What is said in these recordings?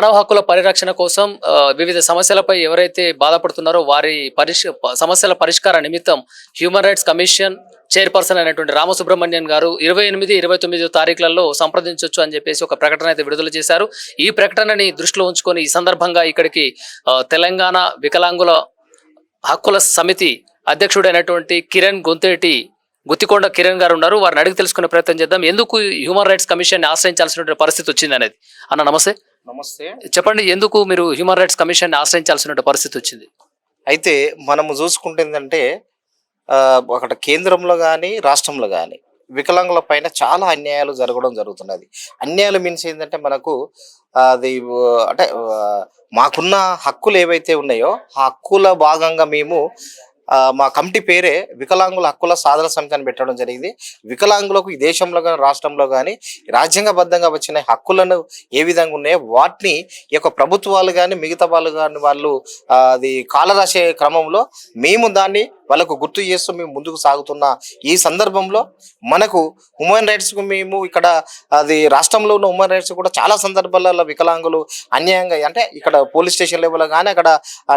మానవ హక్కుల పరిరక్షణ కోసం వివిధ సమస్యలపై ఎవరైతే బాధపడుతున్నారో వారి పరిష్ సమస్యల పరిష్కార నిమిత్తం హ్యూమన్ రైట్స్ కమిషన్ చైర్పర్సన్ అయినటువంటి రామసుబ్రహ్మణ్యన్ గారు ఇరవై ఎనిమిది ఇరవై తొమ్మిది తారీఖులలో సంప్రదించవచ్చు అని చెప్పేసి ఒక ప్రకటన అయితే విడుదల చేశారు. ఈ ప్రకటనని దృష్టిలో ఉంచుకొని ఈ సందర్భంగా ఇక్కడికి తెలంగాణ వికలాంగుల హక్కుల సమితి అధ్యక్షుడైనటువంటి కిరణ్ గొంతేటి గుత్తికొండ కిరణ్ గారు ఉన్నారు. వారిని అడిగి తెలుసుకునే ప్రయత్నం చేద్దాం. ఎందుకు హ్యూమన్ రైట్స్ కమిషన్ ఆశ్రయించాల్సినటువంటి పరిస్థితి వచ్చింది అనేది అన్న నమస్తే. నమస్తే. చెప్పండి ఎందుకు మీరు హ్యూమన్ రైట్స్ కమిషన్ ఆశ్రయించాల్సిన పరిస్థితి వచ్చింది? అయితే మనము చూసుకుంటే ఏంటంటే ఆ, అక్కడ కేంద్రంలో కానీ రాష్ట్రంలో కానీ వికలాంగుల పైన చాలా అన్యాయాలు జరగడం జరుగుతున్నది. అన్యాయాలు మీన్స్ ఏంటంటే మనకు అది అంటే మాకున్న హక్కులు ఏవైతే ఉన్నాయో ఆ హక్కుల భాగంగా మేము మా కమిటీ పేరే వికలాంగుల హక్కుల సాధన సమితి అని పెట్టడం జరిగింది. వికలాంగులకు ఈ దేశంలో కానీ రాష్ట్రంలో కానీ రాజ్యాంగబద్ధంగా వచ్చిన హక్కులను ఏ విధంగా ఉన్నాయో వాటిని ఈ యొక్క ప్రభుత్వాలు కానీ మిగతా వాళ్ళు కానీ వాళ్ళు అది కాలరాసే క్రమంలో మేము దాన్ని వాళ్ళకు గుర్తు చేస్తూ మేము ముందుకు సాగుతున్న ఈ సందర్భంలో మనకు హ్యూమన్ రైట్స్కు మేము ఇక్కడ అది రాష్ట్రంలో ఉన్న హ్యూమన్ రైట్స్ కూడా చాలా సందర్భాలలో వికలాంగులు అన్యాయంగా అంటే ఇక్కడ పోలీస్ స్టేషన్ లెవెల్ కానీ అక్కడ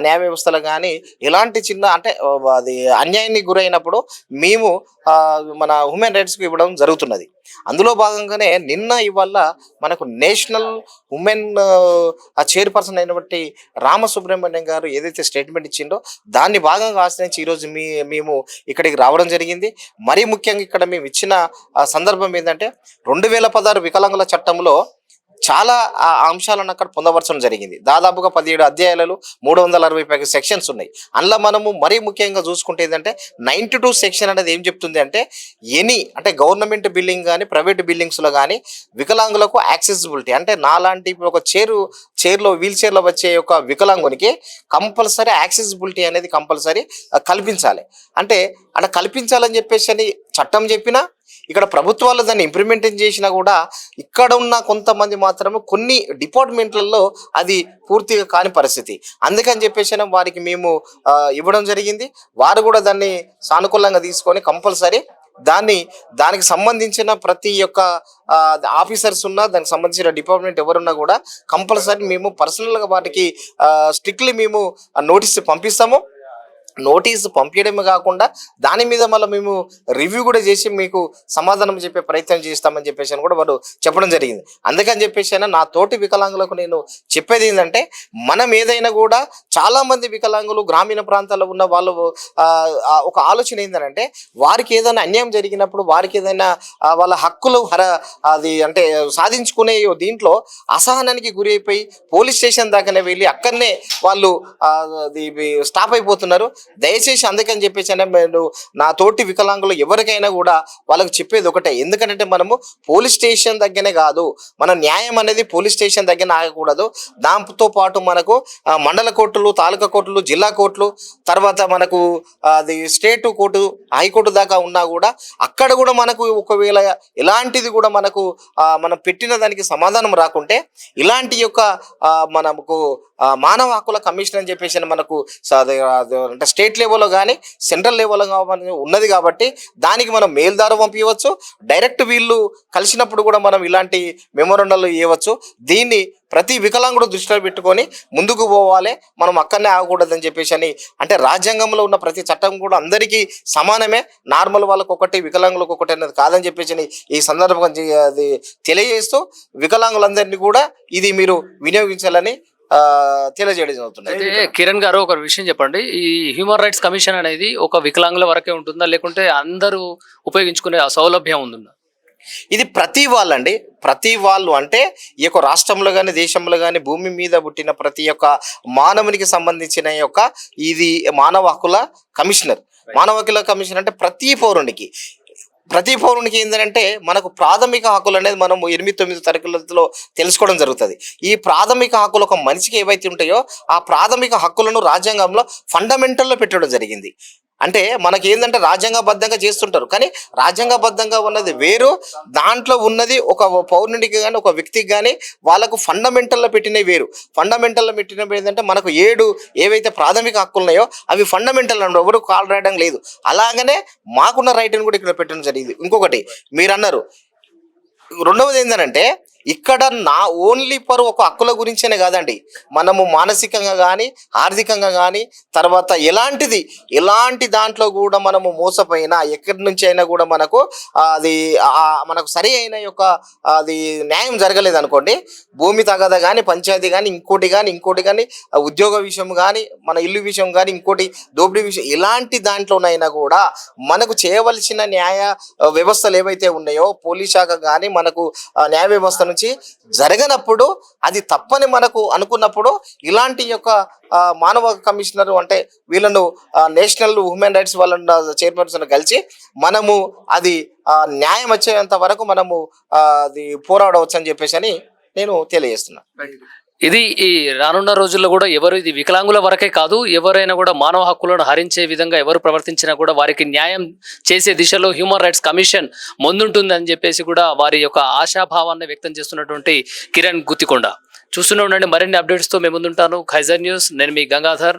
న్యాయ వ్యవస్థలో కానీ ఎలాంటి చిన్న అంటే అది అన్యాయానికి గురైనప్పుడు మేము మన హ్యూమన్ రైట్స్కి ఇవ్వడం జరుగుతున్నది. అందులో భాగంగానే నిన్న ఇవాళ మనకు నేషనల్ ఉమెన్ ఆ చైర్పర్సన్ అయినటువంటి రామసుబ్రహ్మణ్యం గారు ఏదైతే స్టేట్మెంట్ ఇచ్చిందో దాన్ని భాగంగా ఆశ్రయించి ఈరోజు మీ మేము ఇక్కడికి రావడం జరిగింది. మరీ ముఖ్యంగా ఇక్కడ మేము ఇచ్చిన సందర్భం ఏంటంటే రెండు వేల పదహారు వికలాంగుల చట్టంలో చాలా ఆ అంశాలను అక్కడ పొందవలసిన జరిగింది. దాదాపుగా పదిహేడు అధ్యాయాలలో మూడు వందల అరవై పైకి సెక్షన్స్ ఉన్నాయి. అందులో మనము మరీ ముఖ్యంగా చూసుకుంటే ఏంటంటే నైంటీ టూ సెక్షన్ అనేది ఏం చెప్తుంది అంటే ఎనీ అంటే గవర్నమెంట్ బిల్డింగ్ కానీ ప్రైవేట్ బిల్డింగ్స్లో కానీ వికలాంగులకు యాక్సెసిబిలిటీ అంటే నాలాంటి ఇప్పుడు ఒక చైరు చైర్లో వీల్ చైర్లో వచ్చే ఒక వికలాంగునికి కంపల్సరీ యాక్సెసిబిలిటీ అనేది కంపల్సరీ కల్పించాలి. అంటే అలా కల్పించాలని చెప్పేసి అని చట్టం చెప్పినా ఇక్కడ ప్రభుత్వాలు దాన్ని ఇంప్లిమెంట్ చేసినా కూడా ఇక్కడ ఉన్న కొంతమంది మాత్రము కొన్ని డిపార్ట్మెంట్లలో అది పూర్తిగా కాని పరిస్థితి. అందుకని చెప్పేసి వారికి మేము ఇవ్వడం జరిగింది. వారు కూడా దాన్ని సానుకూలంగా తీసుకొని కంపల్సరీ దాన్ని దానికి సంబంధించిన ప్రతి ఒక్క ఆఫీసర్స్ ఉన్నా దానికి సంబంధించిన డిపార్ట్మెంట్ ఎవరున్నా కూడా కంపల్సరీ మేము పర్సనల్గా వాటికి స్ట్రిక్ట్లీ మేము నోటీస్ పంపిస్తాము. నోటీసు పంపించడమే కాకుండా దాని మీద మళ్ళీ మేము రివ్యూ కూడా చేసి మీకు సమాధానం చెప్పే ప్రయత్నం చేస్తామని చెప్పేసి అని కూడా వారు చెప్పడం జరిగింది. అందుకని చెప్పేసి అయినా నా తోటి వికలాంగులకు నేను చెప్పేది ఏంటంటే మనం ఏదైనా కూడా చాలా మంది వికలాంగులు గ్రామీణ ప్రాంతాల్లో ఉన్న వాళ్ళు ఒక ఆలోచన ఏంటంటే వారికి ఏదైనా అన్యాయం జరిగినప్పుడు వారికి ఏదైనా వాళ్ళ హక్కులు హర అది అంటే సాధించుకునే దీంట్లో అసహనానికి గురి అయిపోయి పోలీస్ స్టేషన్ దాకానే వెళ్ళి అక్కడనే వాళ్ళు అది స్టాప్ అయిపోతున్నారు. దయచేసి అందుకని చెప్పేసి అంటే నేను నా తోటి వికలాంగులు ఎవరికైనా కూడా వాళ్ళకి చెప్పేది ఒకటే. ఎందుకంటే మనము పోలీస్ స్టేషన్ దగ్గరనే కాదు మన న్యాయం అనేది పోలీస్ స్టేషన్ దగ్గర ఆగకూడదు. దాంతో పాటు మనకు మండల కోర్టులు తాలూకా కోర్టులు జిల్లా కోర్టులు తర్వాత మనకు అది స్టేట్ కోర్టు హైకోర్టు దాకా ఉన్నా కూడా అక్కడ కూడా మనకు ఒకవేళ ఎలాంటిది కూడా మనకు మనం పెట్టిన దానికి సమాధానం రాకుంటే ఇలాంటి యొక్క ఆ, మనకు మానవ హక్కుల కమిషన్ అని చెప్పేసి మనకు అంటే స్టేట్ లెవెల్లో కానీ సెంట్రల్ లెవెల్లో కానీ ఉన్నది కాబట్టి దానికి మనం మేల్దారు పంపించవచ్చు డైరెక్ట్ వీళ్ళు కలిసినప్పుడు కూడా మనం ఇలాంటి మెమోరండాలు ఇవ్వచ్చు దీన్ని ప్రతి వికలాంగుడు దృష్టిలో పెట్టుకొని ముందుకు పోవాలి. మనం అక్కడనే ఆగకూడదని చెప్పేసి అని. అంటే రాజ్యాంగంలో ఉన్న ప్రతి చట్టం కూడా అందరికీ సమానమే. నార్మల్ వాళ్ళకు ఒకటి వికలాంగులకు ఒకటి అనేది కాదని చెప్పేసి అని ఈ సందర్భంగా అది తెలియజేస్తూ వికలాంగులందరినీ కూడా ఇది మీరు వినియోగించాలని తెలియజేయడం జరుగుతుంది. అయితే కిరణ్ గారు ఒక విషయం చెప్పండి. ఈ హ్యూమన్ రైట్స్ కమిషన్ అనేది ఒక వికలాంగుల వరకే ఉంటుందా? లేకుంటే అందరూ ఉపయోగించుకునే సౌలభ్యం ఉందా ఇది ప్రతి వాళ్ళండి. ప్రతి వాళ్ళు అంటే ఈ యొక్క రాష్ట్రంలో కానీ దేశంలో కానీ భూమి మీద పుట్టిన ప్రతి ఒక్క మానవునికి సంబంధించిన యొక్క ఇది మానవ హక్కుల కమిషనర్. మానవ హక్కుల కమిషన్ అంటే ప్రతి పౌరునికి. ప్రతి పౌరునికి ఏంటంటే మనకు ప్రాథమిక హక్కులు అనేది మనం ఎనిమిది తొమ్మిది తరగతులలో తెలుసుకోవడం జరుగుతుంది. ఈ ప్రాథమిక హక్కులు ఒక మనిషికి ఏవైతే ఉంటాయో ఆ ప్రాథమిక హక్కులను రాజ్యాంగంలో ఫండమెంటల్లో పెట్టడం జరిగింది. అంటే మనకి ఏంటంటే రాజ్యాంగబద్ధంగా చేస్తుంటారు. కానీ రాజ్యాంగబద్ధంగా ఉన్నది వేరు. దాంట్లో ఉన్నది ఒక పౌర్ణుడికి కానీ ఒక వ్యక్తికి కానీ వాళ్ళకు ఫండమెంటల్లో పెట్టినవి వేరు. ఫండమెంటల్లో పెట్టినవి ఏంటంటే మనకు ఏడు ఏవైతే ప్రాథమిక హక్కులు ఉన్నాయో అవి ఫండమెంటల్ అన్నారు ఎవరు కాల్ రాయడం లేదు. అలాగనే మాకున్న రైట్ని కూడా ఇక్కడ పెట్టడం జరిగింది. ఇంకొకటి మీరు అన్నారు రెండవది ఏంటంటే ఇక్కడ నా ఓన్లీ పర్ ఒక హక్కుల గురించేనే కాదండి. మనము మానసికంగా కానీ ఆర్థికంగా కానీ తర్వాత ఎలాంటిది ఎలాంటి దాంట్లో కూడా మనము మోసపోయినా ఎక్కడి నుంచి అయినా కూడా మనకు అది మనకు సరి అయిన యొక్క అది న్యాయం జరగలేదు అనుకోండి భూమి తగద కానీ పంచాయతీ కానీ ఇంకోటి కానీ ఇంకోటి కానీ ఉద్యోగ విషయం కానీ మన ఇల్లు విషయం కానీ ఇంకోటి దోపిడీ విషయం ఎలాంటి దాంట్లోనైనా కూడా మనకు చేయవలసిన న్యాయ వ్యవస్థలు ఏవైతే ఉన్నాయో పోలీస్ శాఖ కానీ మనకు న్యాయ వ్యవస్థ నుంచి జరగనప్పుడు అది తప్పని మనకు అనుకున్నప్పుడు ఇలాంటి యొక్క మానవ కమిషనర్ అంటే వీళ్ళను నేషనల్ హ్యూమన్ రైట్స్ వాళ్ళ చైర్పర్సన్ కలిసి మనము అది న్యాయం వచ్చేంత వరకు మనము అది పోరాడవచ్చు అని చెప్పేసి అని నేను తెలియజేస్తున్నాను ఇది ఈ రానున్న రోజుల్లో కూడా ఎవరు ఇది వికలాంగుల వరకే కాదు ఎవరైనా కూడా మానవ హక్కులను హరించే విధంగా ఎవరు ప్రవర్తించినా కూడా వారికి న్యాయం చేసే దిశలో హ్యూమన్ రైట్స్ కమిషన్ ముందుంటుందని చెప్పేసి కూడా వారి యొక్క ఆశాభావాన్ని వ్యక్తం చేస్తున్నటువంటి కిరణ్ గుత్తికొండ. చూస్తూనే ఉండండి మరిన్ని అప్డేట్స్తో మేము ముందుంటాను. ఖైజర్ న్యూస్ నేను మీ గంగాధర్.